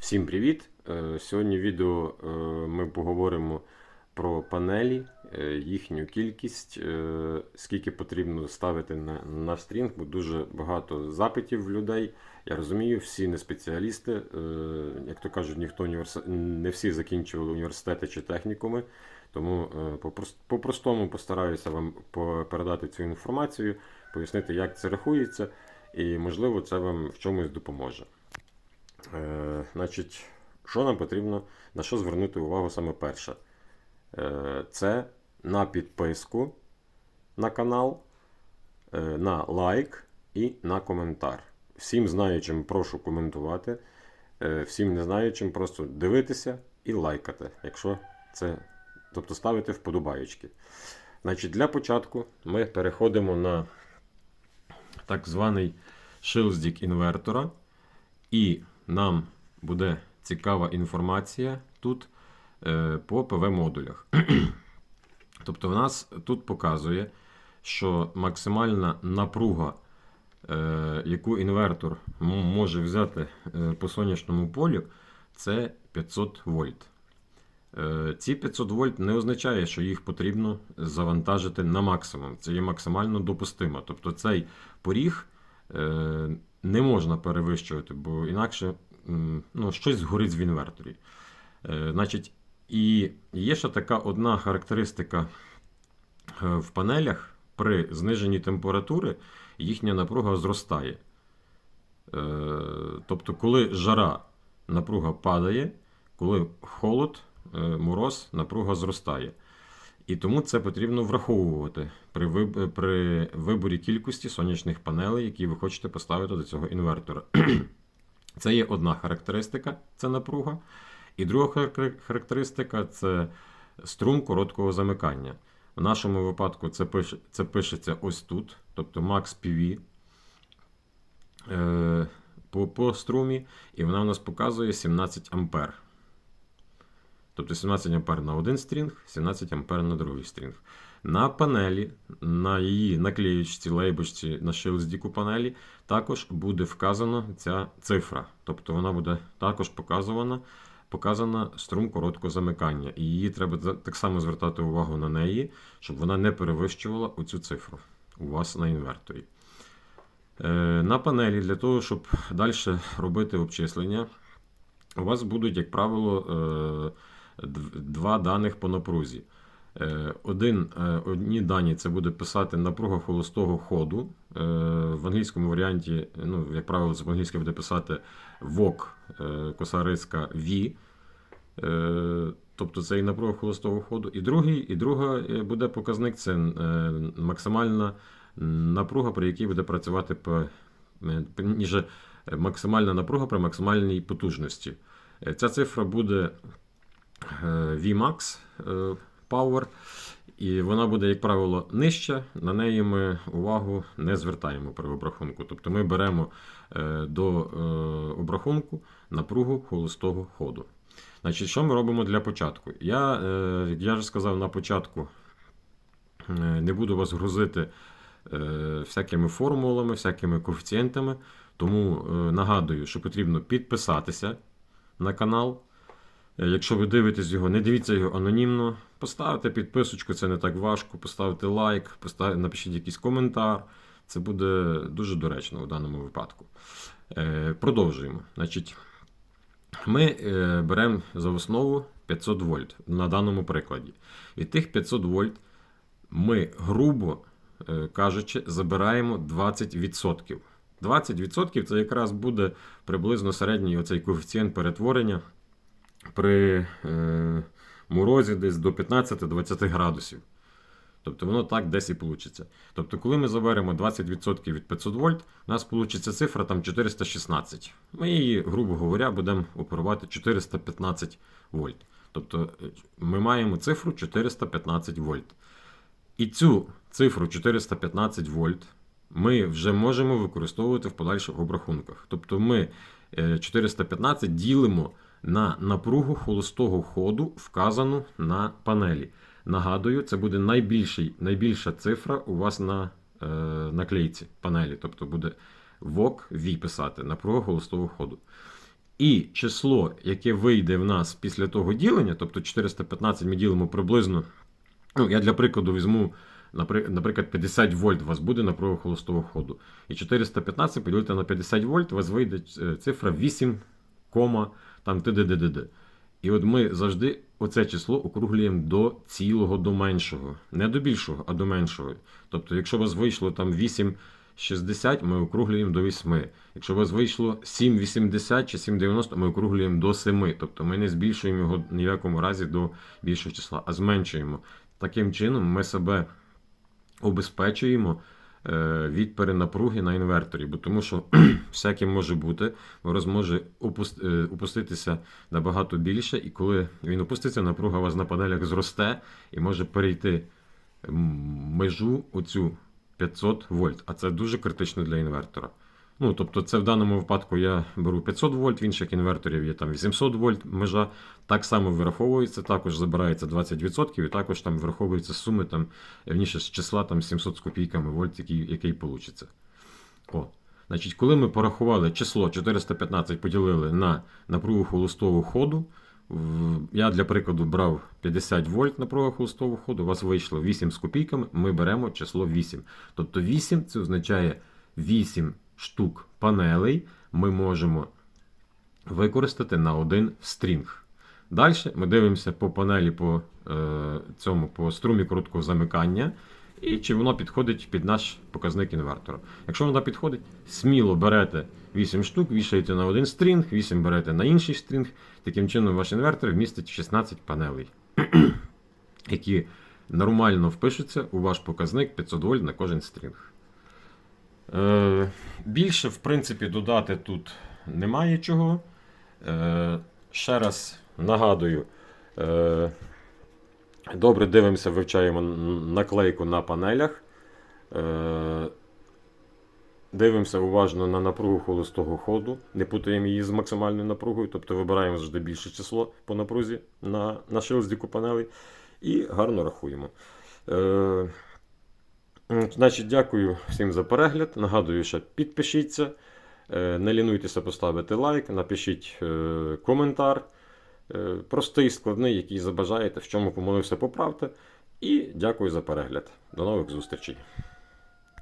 Всім привіт! Е, Сьогодні в відео е, ми поговоримо про панелі, е, їхню кількість, скільки потрібно ставити на, на стрінг, бо дуже багато запитів в людей. Я розумію, всі не спеціалісти. Як то кажуть, ніхто універс... не всі закінчували університети чи технікуми. Тому по-простому постараюся вам передати цю інформацію, пояснити, як це рахується, і можливо це вам в чомусь допоможе. Е, значить, що нам потрібно, на що звернути увагу саме перше? Е, це на підписку на канал, е, на лайк і на коментар. Всім знаючим прошу коментувати, е, всім не знаючим просто дивитися і лайкати, якщо це, тобто ставити вподобаючки. Значить, для початку ми переходимо на так званий шилздік інвертора. І нам буде цікава інформація тут е, по ПВ-модулях. тобто, в нас тут показує, що максимальна напруга, е, яку інвертор може взяти е, по сонячному полю, це 500 вольт. Ці 500 вольт не означає, що їх потрібно завантажити на максимум. Це є максимально допустимо. Тобто цей поріг не можна перевищувати, бо інакше ну, щось згорить в інверторі. Е, Значить, і є ще така одна характеристика е, в панелях при зниженні температури їхня напруга зростає. Е, Тобто, коли жара напруга падає, коли холод, мороз, напруга зростає. І тому це потрібно враховувати при, при виборі кількості сонячних панелей, які ви хочете поставити до цього інвертора. Це є одна характеристика, це напруга. І друга характеристика це струм короткого замикання. В нашому випадку це, пише, це пишеться ось тут, тобто Max PV е, по, по струмі, і вона у нас показує 17 ампер. Тобто 17 ампер на один стрінг, 17 ампер на другий стрінг. На панелі, на її наклеючці, лейбочці, на шилздіку панелі також буде вказана ця цифра. Тобто вона буде також показана, показана струм короткого замикання. І її треба так само звертати увагу на неї, щоб вона не перевищувала оцю цифру у вас на інверторі. Е, На панелі для того, щоб далі робити обчислення, у вас будуть, як правило, е, два даних по напрузі. Е, Один, е, одні дані це буде писати напруга холостого ходу. Е, В англійському варіанті, ну, як правило, з англійської буде писати VOC, е, косариска V. Тобто це і напруга холостого ходу. І другий, і друга буде показник це максимальна напруга, при якій буде працювати е, максимальна напруга при максимальній потужності. Ця цифра буде Vmax е, Power, і вона буде, як правило, нижча. На неї ми увагу не звертаємо при обрахунку. Тобто ми беремо е, до е, обрахунку напругу холостого ходу. Значить, що ми робимо для початку? Я, е, я вже сказав на початку, е, не буду вас грузити е, всякими формулами, всякими коефіцієнтами. Тому е, нагадую, що потрібно підписатися на канал. Е, Якщо ви дивитесь його, не дивіться його анонімно. Поставте підписочку, це не так важко. Поставте лайк, постав... напишіть якийсь коментар. Це буде дуже доречно у даному випадку. Е, Продовжуємо. Значить, ми е, беремо за основу 500 вольт на даному прикладі. І тих 500 вольт ми, грубо кажучи, забираємо 20%. 20% це якраз буде приблизно середній оцей коефіцієнт перетворення при е, морозі десь до 15-20 градусів. Тобто воно так десь і вийде. Тобто, коли ми заберемо 20% від 500 вольт, у нас вийде цифра там 416. Ми її, грубо говоря, будемо оперувати 415 вольт. Тобто е, ми маємо цифру 415 вольт. І цю цифру 415 вольт ми вже можемо використовувати в подальших обрахунках. Тобто ми е, 415 ділимо на напругу холостого ходу, вказану на панелі. Нагадую, це буде найбільший, найбільша цифра у вас на е, наклейці панелі. Тобто буде VOC V писати, напруга холостого ходу. І число, яке вийде в нас після того ділення, тобто 415 ми ділимо приблизно. Ну, я для прикладу візьму, наприклад, 50 вольт у вас буде напруга холостого ходу. І 415 поділити на 50 вольт, у вас вийде е, цифра 8, кома, там т.д.д.д. І от ми завжди оце число округлюємо до цілого, до меншого. Не до більшого, а до меншого. Тобто, якщо у вас вийшло там 8,60, ми округлюємо до 8. Якщо у вас вийшло 7,80 чи 7,90, ми округлюємо до 7. Тобто ми не збільшуємо його ні в якому разі до більшого числа, а зменшуємо. Таким чином ми себе обезпечуємо від перенапруги на інверторі, бо тому що всяке може бути, ворог зможе е, опуститися набагато більше, і коли він опуститься, напруга у вас на панелях зросте і може перейти межу оцю 500 вольт, а це дуже критично для інвертора. Ну, тобто, це в даному випадку я беру 500 вольт, в інших інверторів є там 800 вольт межа. Так само вираховується, також забирається 20%, і також там враховуються суми там, вніше з числа там 700 з копійками вольт, який, який получиться. О. Значить, коли ми порахували число 415 поділили на напругу холостого ходу, я для прикладу брав 50 вольт напруга холостого ходу, у вас вийшло 8 з копійками, ми беремо число 8. Тобто 8 це означає 8 штук панелей ми можемо використати на один стрінг. Далі ми дивимося по панелі по е, цьому по струмі короткого замикання, і чи воно підходить під наш показник інвертора. Якщо воно підходить, сміло берете 8 штук, вішаєте на один стрінг, 8 берете на інший стрінг. Таким чином, ваш інвертор вмістить 16 панелей, які нормально впишуться у ваш показник 500 вольт на кожен стрінг. Е, більше, в принципі, додати тут немає чого. Е, ще раз нагадую, е, добре дивимося, вивчаємо наклейку на панелях. Е, дивимося уважно на напругу холостого ходу, не путаємо її з максимальною напругою, тобто вибираємо завжди більше число по напрузі на, на шилздіку панелей і гарно рахуємо. Е, Значить, дякую всім за перегляд. Нагадую, що підпишіться, е, не лінуйтеся поставити лайк, напишіть е, коментар. е, Простий, складний, який забажаєте, в чому помилився, поправте. І дякую за перегляд. До нових зустрічей.